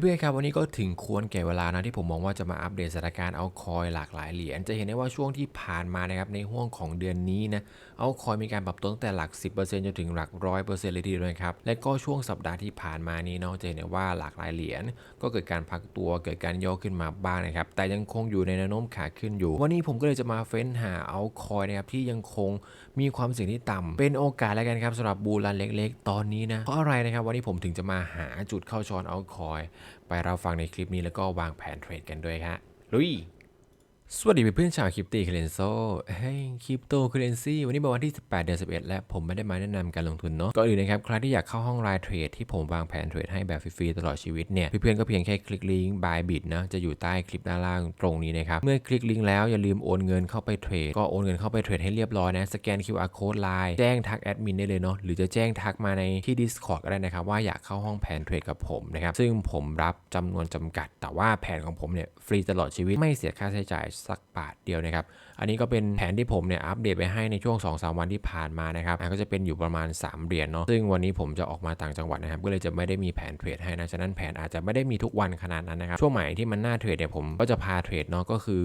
เพื่อนๆครับวันนี้ก็ถึงควรแก่เวลานะที่ผมมองว่าจะมาอัปเดตสถานการณ์เอาคอยหลากหลายเหรียญจะเห็นได้ว่าช่วงที่ผ่านมานะครับในห่วงของเดือนนี้นะเอาคอยมีการปรับตัวตั้งแต่หลัก 10%จนถึงหลักร้อยเปอร์เซ็นเลยทีเดียวนะครับและก็ช่วงสัปดาห์ที่ผ่านมานี้เนาะจะเห็นได้ว่าหลากหลายเหรียญก็เกิดการพักตัวเกิดการย่อขึ้นมาบ้างนะครับแต่ยังคงอยู่ในแนวโน้มขาขึ้นอยู่ วันนี้ผมก็เลยจะมาเฟ้นหาเอาคอยนะครับที่ยังคงมีความเสี่ยงที่ต่ำเป็นโอกาสแล้วกันครับสำหรับบูรันเล็ก ๆ ตอนนี้นะเพราะอะไรนะครับวันนี้ผมถึงจะมาหาจุดเข้าช้อนเอาคอยไปรับฟังในคลิปนี้แล้วก็วางแผนเทรดกันด้วยครับลุย สวัสดีเพื่อนๆชาวคริปตี้เคเรนโซเฮ้ยคริปโตเคเรนซีวันนี้เป็นวันที่ 18 เดือน 11 และผมไม่ได้มาแนะนำการลงทุนเนาะก็อื่นนะครับ ใครที่อยากเข้าห้องรายเทรดที่ผมวางแผนเทรดให้แบบฟรีๆตลอดชีวิตเนี่ย เพื่อนๆก็เพียงแค่คลิกลิงก์ buy bit นะ จะอยู่ใต้คลิปด้านล่างตรงนี้นะครับ เมื่อคลิกลิงก์แล้วอย่าลืมโอนเงินเข้าไปเทรด ก็โอนเงินเข้าไปเทรดให้เรียบร้อยนะ สแกน QR code ไลน์แจ้งทักแอดมินได้เลยเนาะ หรือจะแจ้งทักมาในที่ Discord ก็ได้นะครับว่าอยากเข้าห้องแผนเทรดกับผมนะครับ ซึ่งผมรับจำนวนจำกัด แต่ว่าแผนของผมเนี่ยฟรีตลอดชีวิตไม่เสียค่าใช้จ่ายสักบาทเดียวนะครับอันนี้ก็เป็นแผนที่ผมเนี่ยอัปเดตไปให้ในช่วง2-3วันที่ผ่านมานะครับก็จะเป็นอยู่ประมาณ 3 เหรียญเนาะซึ่งวันนี้ผมจะออกมาต่างจังหวัดนะครับก็เลยจะไม่ได้มีแผนเทรดให้นะฉะนั้นแผนอาจจะไม่ได้มีทุกวันขนาดนั้นนะครับช่วงใหม่ที่มันน่าเทรดเนี่ยผมก็จะพาเทรดเนาะก็คือ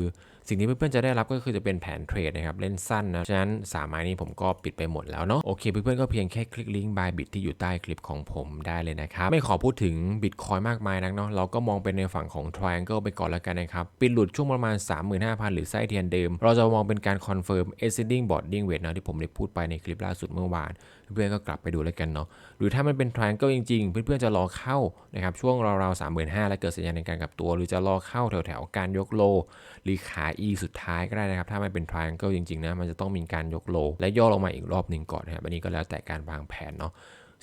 สิ่งที่เพื่อนๆจะได้รับก็คือจะเป็นแผนเทรดนะครับเล่นสั้นนะฉะนั้นสามไม้นี้ผมก็ปิดไปหมดแล้วเนาะโอเคเพื่อนๆก็เพียงแค่คลิกลิงก์ buy bit ที่อยู่ใต้คลิปของผมได้เลยนะครับไม่ขอพูดถึงบิตคอยมากมายนักเนาะเราก็มองเป็นในฝั่งของ triangle ไปก่อนแล้วกันนะครับปิดหลุดช่วงประมาณ 35,000 หรือไส้เทียนเดิมเราจะมองเป็นการ confirm ascending boarding weight นะที่ผมได้พูดไปในคลิปล่าสุดเมื่อวาน เพื่อนๆก็กลับไปดูแล้วกันเนาะหรือถ้ามันเป็น triangle จริงๆ เพื่อนๆจะรอเข้านะครับช่วงราวๆ35,000แล้วเกิดสัญญาณในการกลับตัว หรือจะรอเข้าแถวๆการยกโล หรือขา E สุดท้ายก็ได้นะครับถ้ามันเป็น triangle จริงๆนะมันจะต้องมีการยกโล และย่อลงมาอีกรอบหนึ่งก่อนนะครับอันนี้ก็แล้วแต่การวางแผนเนาะ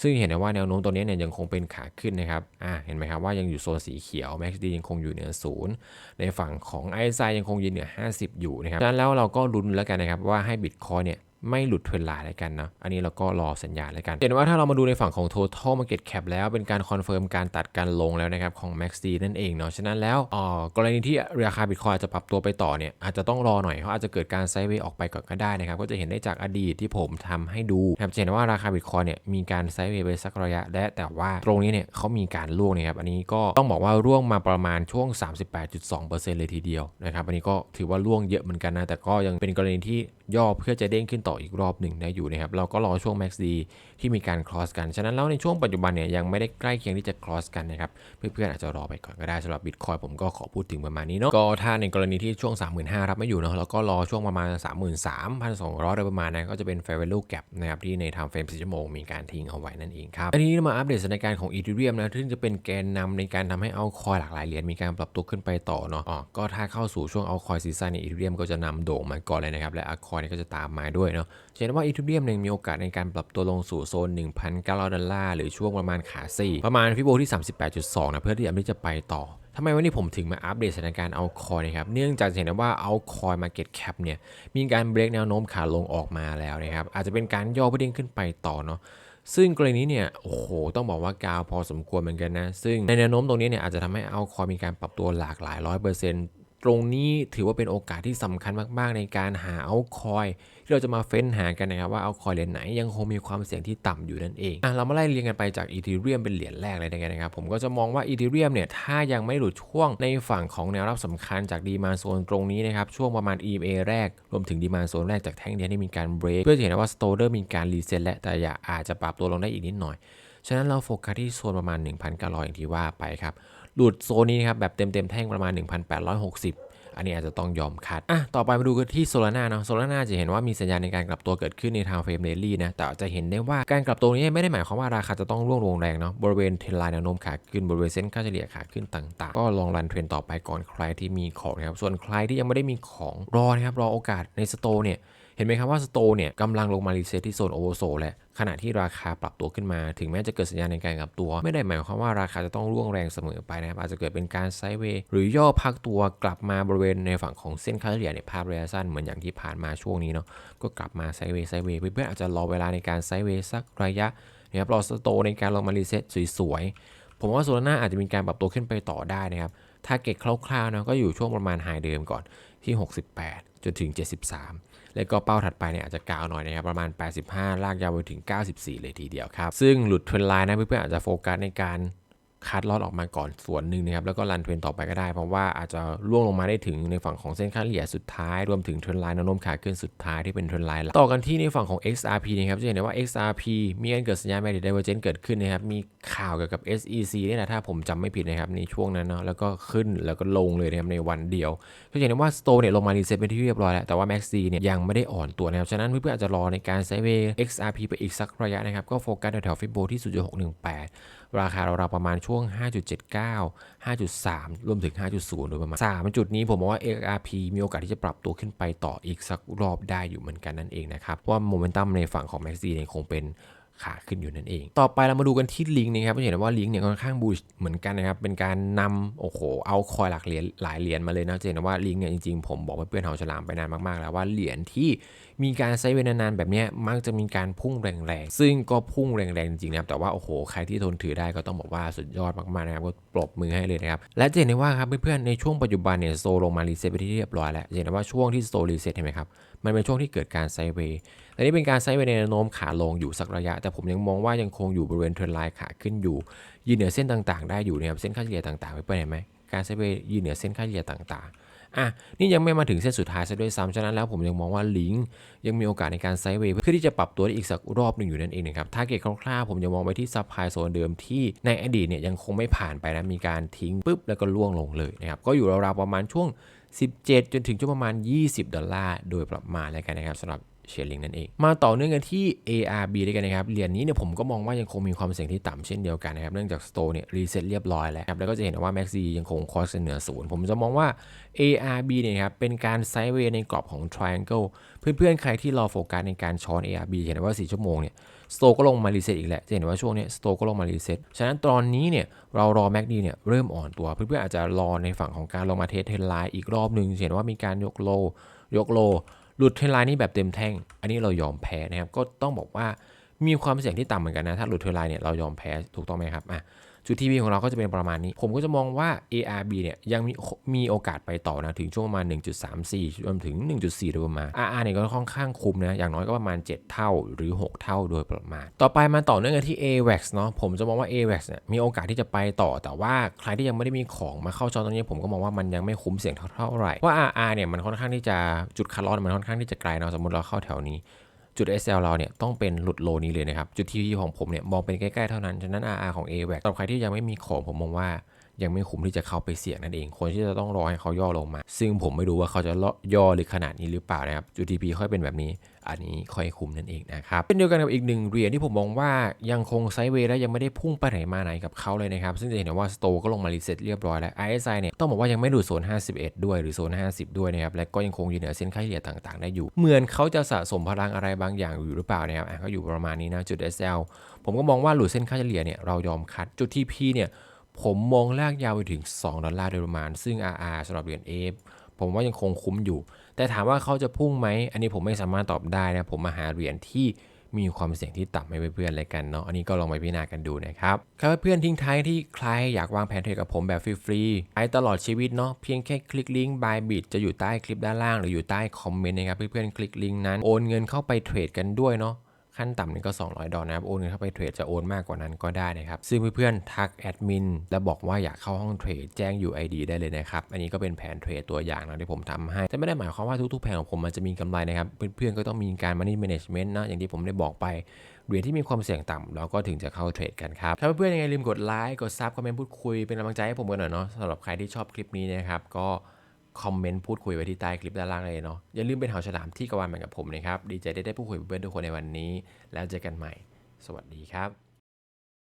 ซึ่งเห็นได้ว่าแนวโน้มตัวนี้เนี่ยยังคงเป็นขาขึ้นนะครับอ่าเห็นไหมครับว่ายังอยู่โซนสีเขียว MACD ยังคงอยู่เหนือศูนย์ในฝั่งของ i s i ยังคงยืนเหนือ 50 อยู่นะครับดังนั้นแล้วเราก็ลุ้นแล้วกันนะครับว่าให้บิตคอยเนี่ย ไม่หลุดเทรนไลน์แล้วกันนะอันนี้เราก็รอสัญญาณแล้วกัน เห็นว่าถ้าเรามาดูในฝั่งของ total market cap แล้วเป็นการคอนเฟิร์มการตัดการลงแล้วนะครับของ MACD นั่นเองเนาะฉะนั้นแล้วอ๋อกรณีที่ราคา Bitcoin อาจจะปรับตัวไปต่อเนี่ยอาจจะต้องรอหน่อยเขาอาจจะเกิดการไซด์เวย์ออกไปก่อนก็ได้นะครับก็จะเห็นได้จากอดีตที่ผมทำให้ดูนะครับจะเห็นว่าราคา Bitcoin เนี่ยมีการไซด์เวย์ไปสักระยะและแต่ว่าตรงนี้เนี่ยเขามีการล่วงนะครับอันนี้ก็ต้องบอกว่าร่วงมาประมาณช่วง 38.2%เลยทีเดียวนะครับอันนี้ก็ถือว่าร่วงเยอะเหมือนกันนะแต่ก็ยังเป็นกรณีที่ ย่อเพื่อจะเด้งขึ้นต่ออีกรอบหนึ่งได้อยู่นะครับ เราก็รอช่วง max d ที่มีการ cross กัน ฉะนั้นแล้วในช่วงปัจจุบันเนี่ยยังไม่ได้ใกล้เคียงที่จะ cross กันนะครับ เพื่อนๆอาจจะรอไปก่อนก็ได้สำหรับ Bitcoin ผมก็ขอพูดถึงประมาณนี้เนาะ ก็ถ้าในกรณีที่ช่วง 35,000รับไม่อยู่เนาะเราก็รอช่วงประมาณ 33,200โดยประมาณนะก็จะเป็น fair value gap นะครับที่ใน time frame 4ชั่วโมงมีการทิ้งเอาไว้นั่นเองครับอันนี้มาอัปเดตสถานการณ์ของ Ethereum นะซึ่งจะเป็นแกนนำในการทำให้เอาคอยหลากหลายเหรียญมีการปรับตัวขึ้นไปต่อเนาะอ๋อก็ถ้าเข้าสู่ช่วงเอาคอยซีซั่นเนี่ย Ethereum ก็จะนำโด่งมาก่อนเลยนะครับและ Altcoin เนี่ยก็จะตามมาด้วยเนาะเห็นว่า Ethereum เนี่ยมีโอกาสในการปรับตัวลงสู่โซน 1,900 ดอลลาร์ หรือช่วงประมาณขา 4 ประมาณฟิโบที่ 38.2 นะ เพื่อที่จะไปต่อทำไมวันนี้ผมถึงมาอัปเดตสถานการณ์เอาคอยนะครับ เนื่องจากเห็นได้ว่าเอาคอยมาเก็ตแคปเนี่ย มีการเบรกแนวโน้มขาลงออกมาแล้วนะครับ อาจจะเป็นการย่อเพื่อเด้งขึ้นไปต่อเนาะซึ่งกรณีนี้เนี่ย โอ้โห ต้องบอกว่ากาวพอสมควรเหมือนกันนะ ซึ่งในแนวโน้มตรงนี้เนี่ยอาจจะทำให้เอาคอยมีการปรับตัวหลากหลายร้อยเปอร์เซ็นต์ ตรงนี้ถือว่าเป็นโอกาสที่สำคัญมาก ๆ ในการหาเอาคอยที่เราจะมาเฟ้นหากันนะครับว่าเอาคอยเหรียญไหนยังคงมีความเสี่ยงที่ต่ำอยู่นั่นเองอะเรามาไล่เรียงกันไปจากอีเทเรียมเป็นเหรียญแรกเลยนะครับผมก็จะมองว่าอีเทเรียมเนี่ยถ้ายังไม่หลุดช่วงในฝั่งของแนวรับสำคัญจากดีมาโซนตรงนี้นะครับช่วงประมาณ EMA แรกรวมถึงดีมาโซนแรกจากแท่งเดียวที่มีการเบรกเพื่อจะเห็นว่าสโตเดอร์มีการรีเซ็ตและแต่อย่าอาจจะปรับตัวลงได้อีกนิดหน่อยฉะนั้นเราโฟกัสที่โซนประมาณ 1,900อย่างที่ว่าไปครับ หลุดโซนนี้ครับแบบเต็มๆแท่งประมาณ 1,860 อันนี้อาจจะต้องยอมคัดอะต่อไปมาดูกันที่โซลาร่าเนาะโซลาร่าจะเห็นว่ามีสัญญาณในการกลับตัวเกิดขึ้นในทางเฟรมเดลี่นะแต่จะเห็นได้ว่าการกลับตัวนี้ไม่ได้หมายความว่าราคาจะต้องร่วงลงแรงเนาะบริเวณเทรนไลน์แนวโน้มขาขึ้นบริเวณเส้นค่าเฉลี่ยขาขึ้นต่างๆ ก็ลองรันเทรนต่อไปก่อนใครที่มีของนะครับส่วนใครที่ยังไม่ได้มีของรอนะครับรอโอกาสในสโตเนี่ย เห็นไหมครับว่าสโตเนี่ยกำลังลงมารีเซ็ตที่โซนโอเวอร์โซและขณะที่ราคาปรับตัวขึ้นมา ถึงแม้จะเกิดสัญญาณในการกลับตัว ไม่ได้หมายความว่าราคาจะต้องร่วงแรงเสมอไปนะครับ อาจจะเกิดเป็นการไซด์เวย์หรือย่อพักตัวกลับมาบริเวณในฝั่งของเส้นค่าเฉลี่ยในภาพระยะสั้นเหมือนอย่างที่ผ่านมาช่วงนี้เนาะก็กลับมาไซด์เวย์ไซด์เวย์เพื่อนๆอาจจะรอเวลาในการไซด์เวย์สักระยะนะครับรอสโตในการลงมารีเซ็ตสวยๆผมว่าโซลาร่าอาจจะมีการปรับตัวขึ้นไปต่อได้นะครับถ้าเก็ตคร่าวๆนะก็อยู่ช่วงประมาณไฮเดิมก่อนที่ 68 จนถึง 73 แล้วก็เป้าถัดไปเนี่ยอาจจะกาวหน่อยนะครับประมาณ 85 ลากยาวไปถึง 94 เลยทีเดียวครับ ซึ่งหลุดเทรนไลน์นะเพื่อนๆอาจจะโฟกัสในการ คัดลอดออกมาก่อนส่วนหนึ่งนะครับแล้วก็รันเทรนต่อไปก็ได้ เพราะว่าอาจจะล่วงลงมาได้ถึงในฝั่งของเส้นค่าเฉลี่ยสุดท้ายรวมถึงเทรนไลน์แนวโน้มขาขึ้นสุดท้ายที่เป็นเทรนไลน์ต่อกันที่ในฝั่งของ XRP นะครับจะเห็นได้ว่า XRP มีการเกิดสัญญาณ Value Divergence เกิดขึ้นนะครับมีข่าวเกี่ยวกับ SEC นี่นะถ้าผมจำไม่ผิดนะครับในช่วงนั้นเนาะแล้วก็ขึ้นแล้วก็ลงเลยนะครับในวันเดียวก็จะเห็นได้ว่า Store เนี่ยลงมารีเซ็ตเป็นที่เรียบร้อยแล้วแต่ว่า MACD เนี่ยยังไม่ได้อ่อนตัวนะครับฉะนั้นเพื่อนๆอาจจะรอในการไซเวย์ XRP ไปอีกสักระยะนะครับก็โฟกัสแถวๆฟิโบที่ 0.618 ราคาเราประมาณช่วง 5.79 5.3 รวมถึง 5.0 โดยประมาณ 3 จุดนี้ผมมองว่า XRP มีโอกาสที่จะปรับตัวขึ้นไปต่ออีกสักรอบได้อยู่เหมือนกันนั่นเองนะครับว่าโมเมนตัมในฝั่งของ MACD เนี่ยคงเป็น ขาขึ้นอยู่นั่นเอง ต่อไปเรามาดูกันที่ลิงก์นะครับจะเห็นว่าลิงก์เนี่ยค่อนข้างบูชเหมือนกันนะครับ เป็นการนำโอ้โห เอาคอยหลักเหรียญหลายเหรียญมาเลยนะจะเห็นว่าลิงก์เนี่ยจริงๆ ผมบอกเพื่อนๆเฮาฉลามไปนานมากๆ แล้วว่าเหรียญที่มีการไซด์เวย์นานๆแบบนี้มักจะมีการพุ่งแรงๆ ซึ่งก็พุ่งแรงๆจริงๆนะครับ แต่ว่าโอ้โห ใครที่ทนถือได้ก็ต้องบอกว่าสุดยอดมากๆนะครับ ก็ปรบมือให้เลยนะครับ และจะเห็นได้ว่าครับเพื่อนๆ ในช่วงปัจจุบันเนี่ยโซลงมารีเซ็ตไปที่เรียบร้อยแล้วจะเห็นได้ว่าช่วงที่โซรีเซ็ตเห็นไหมครับ มันเป็นช่วงที่เกิดการไซเวย์แต่นี่เป็นการไซเวย์ในแนวโน้มขาลงอยู่สักระยะ แต่ผมยังมองว่ายังคงอยู่บริเวณเทรนไลน์ขาขึ้นอยู่ ยืนเหนือเส้นต่างๆ ได้อยู่นะครับเส้นค่าเฉลี่ยต่างๆเพื่อนๆเห็นไหมการไซเวย์ยืนเหนือเส้นค่าเฉลี่ยต่างๆอะนี่ยังไม่มาถึงเส้นสุดท้ายซะด้วยซ้ำฉะนั้นแล้วผมยังมองว่าลิงก์ยังมีโอกาสในการไซด์เวย์เพื่อที่จะปรับตัวได้อีกสักรอบหนึ่งอยู่นั่นเองนะครับทาร์เก็ตคร่าวๆผมยังมองไปที่ซับไพโซนเดิมที่ในอดีตเนี่ยยังคงไม่ผ่านไปนะมีการทิ้งปุ๊บแล้วก็ล่วงลงเลยนะครับก็อยู่ราวๆประมาณช่วง 17 จนถึงช่วงประมาณ 20 ดอลลาร์โดยประมาณแล้วกันนะครับสำหรับ เชลลิงนั่นเอง มาต่อเนื่องกันที่ ARB ด้วยกันนะครับเหรียญนี้เนี่ยผมก็มองว่ายังคงมีความเสี่ยงที่ต่ำเช่นเดียวกันนะครับเนื่องจาก Store เนี่ยรีเซ็ตเรียบร้อยแล้วครับแล้วก็จะเห็นว่า MACD ยังคงคอสเหนือศูนย์ผมจะมองว่า ARB เนี่ยครับเป็นการไซด์เวย์ในกรอบของ Triangle เพื่อนๆ ใครที่รอโฟกัสในการช้อน ARB เห็นว่า 4 ชั่วโมงเนี่ยสโตก็ลงมารีเซ็ตอีกแหละจะเห็นว่าช่วงนี้สโตก็ลงมารีเซ็ตฉะนั้นตอนนี้เนี่ยเรารอ MACD เนี่ยเริ่มอ่อนตัวเพื่อนๆอาจจะรอในฝั่งของการลงมาเทสเทนไลน์อีกรอบหนึ่งเห็นว่ามีการยกโลยกโล หลุดเทรนไลน์นี่แบบเต็มแท่ง อันนี้เรายอมแพ้นะครับ ก็ต้องบอกว่ามีความเสี่ยงที่ต่ำเหมือนกันนะ ถ้าหลุดเทรนไลน์เนี่ยเรายอมแพ้ถูกต้องไหมครับ อะ จุดทีวีของเราก็จะเป็นประมาณนี้ ผมก็จะมองว่า ARB เนี่ยยังมีมีโอกาสไปต่อนะ ถึงช่วงประมาณ 1.34รวมถึง 1.4 โดยประมาณ RR เนี่ยก็ค่อนข้างคุ้มนะ อย่างน้อยก็ประมาณ 7 เท่าหรือ 6 เท่าโดยประมาณ ต่อไปมาต่อเนื่องกันที่ AVAX เนาะผมจะมองว่า AVAX เนี่ยมีโอกาสที่จะไปต่อ แต่ว่าใครที่ยังไม่ได้มีของมาเข้าช้อตรงนี้ ผมก็มองว่ามันยังไม่คุ้มเสี่ยงเท่าไหร่ว่า RR เนี่ยมันค่อนข้างที่จะจุดคัดลอสมันค่อนข้างที่จะไกลเนาะสมมติเราเข้าแถวนี้ จุด SL เราเนี่ยต้องเป็นหลุดโลนี้เลยนะครับ จุด TP ของผมเนี่ยมองเป็นใกล้ๆเท่านั้น ฉะนั้น RR ของ AVAC สำหรับใครที่ยังไม่มีของผมมองว่ายังไม่คุ้มที่จะเข้าไปเสี่ยงนั่นเอง คนที่จะต้องรอให้เขาย่อลงมา ซึ่งผมไม่รู้ว่าเขาจะย่อหรือขนาดนี้หรือเปล่านะครับจุด TP ค่อยเป็นแบบนี้ อันนี้ค่อยคุ้มนั่นเองนะครับเป็นเดียวกันกับอีกหนึ่งเหรียญที่ผมมองว่ายังคงไซด์เวย์และยังไม่ได้พุ่งไปไหนมาไหนกับเขาเลยนะครับ ซึ่งจะเห็นว่าสโตก็ลงมารีเซ็ตเรียบร้อยแล้ว RSI เนี่ยต้องบอกว่ายังไม่หลุดโซน 51 ด้วยหรือโซน 50 ด้วยนะครับและก็ยังคงอยู่เหนือเส้นค่าเฉลี่ยต่างๆ ได้อยู่ เหมือนเขาจะสะสมพลังอะไรบางอย่างอยู่หรือเปล่านะครับก็อยู่ประมาณนี้นะจุด SL ผมก็มองว่าหลุดเส้นค่าเฉลี่ยเนี่ยเรายอมคัดจุด TP เนี่ยผมมองลากยาวไปถึง 2 ดอลลาร์โดยประมาณ ซึ่ง RR สำหรับเหรียญ A ผมว่ายังคงคุ้มอยู่ แต่ถามว่าเขาจะพุ่งไหม อันนี้ผมไม่สามารถตอบได้นะ ผมมาหาเหรียญที่มีความเสี่ยงที่ต่ำให้เพื่อนๆอะไรกันเนาะ อันนี้ก็ลองไปพิจารณากันดูนะครับครับเพื่อนทิ้งท้ายที่ใครอยากวางแผนเทรดกับผมแบบฟรีๆไปตลอดชีวิตเนาะ เพียงแค่คลิกลิงก์ Bybit จะอยู่ใต้คลิปด้านล่างหรืออยู่ใต้คอมเมนต์นะครับเพื่อนๆคลิกลิงก์นั้นโอนเงินเข้าไปเทรดกันด้วยเนาะ ขั้นต่ำนี่ก็ 200 ดอลลาร์นะครับ โอนเงินเข้าไปเทรดจะโอนมากกว่านั้นก็ได้นะครับ ซึ่งเพื่อนๆทักแอดมินแล้วบอกว่าอยากเข้าห้องเทรดแจ้ง UID ได้เลยนะครับ อันนี้ก็เป็นแผนเทรดตัวอย่างนะที่ผมทำให้ แต่ไม่ได้หมายความว่าทุกๆแผนของผมมันจะมีกำไรนะครับ เพื่อนๆก็ต้องมีการ money management นะอย่างที่ผมได้บอกไปเหรียญที่มีความเสี่ยงต่ำเราก็ถึงจะเข้าเทรดกันครับถ้าเพื่อนๆยังไงลืมกดไลค์กดซับคอมเมนต์พูดคุยเป็นกำลังใจให้ผมกันหน่อยเนาะสำหรับใครที่ชอบคลิปนี้นะครับก็ คอมเมนต์พูดคุยไว้ที่ใต้คลิปด้านล่างเลยเนาะอย่าลืมเป็นหาฉลามที่กวานเหมือนกับผมนะครับ ดีใจได้ได้พูดคุยกับเพื่อนทุกคนในวันนี้ แล้วเจอกันใหม่ สวัสดีครับ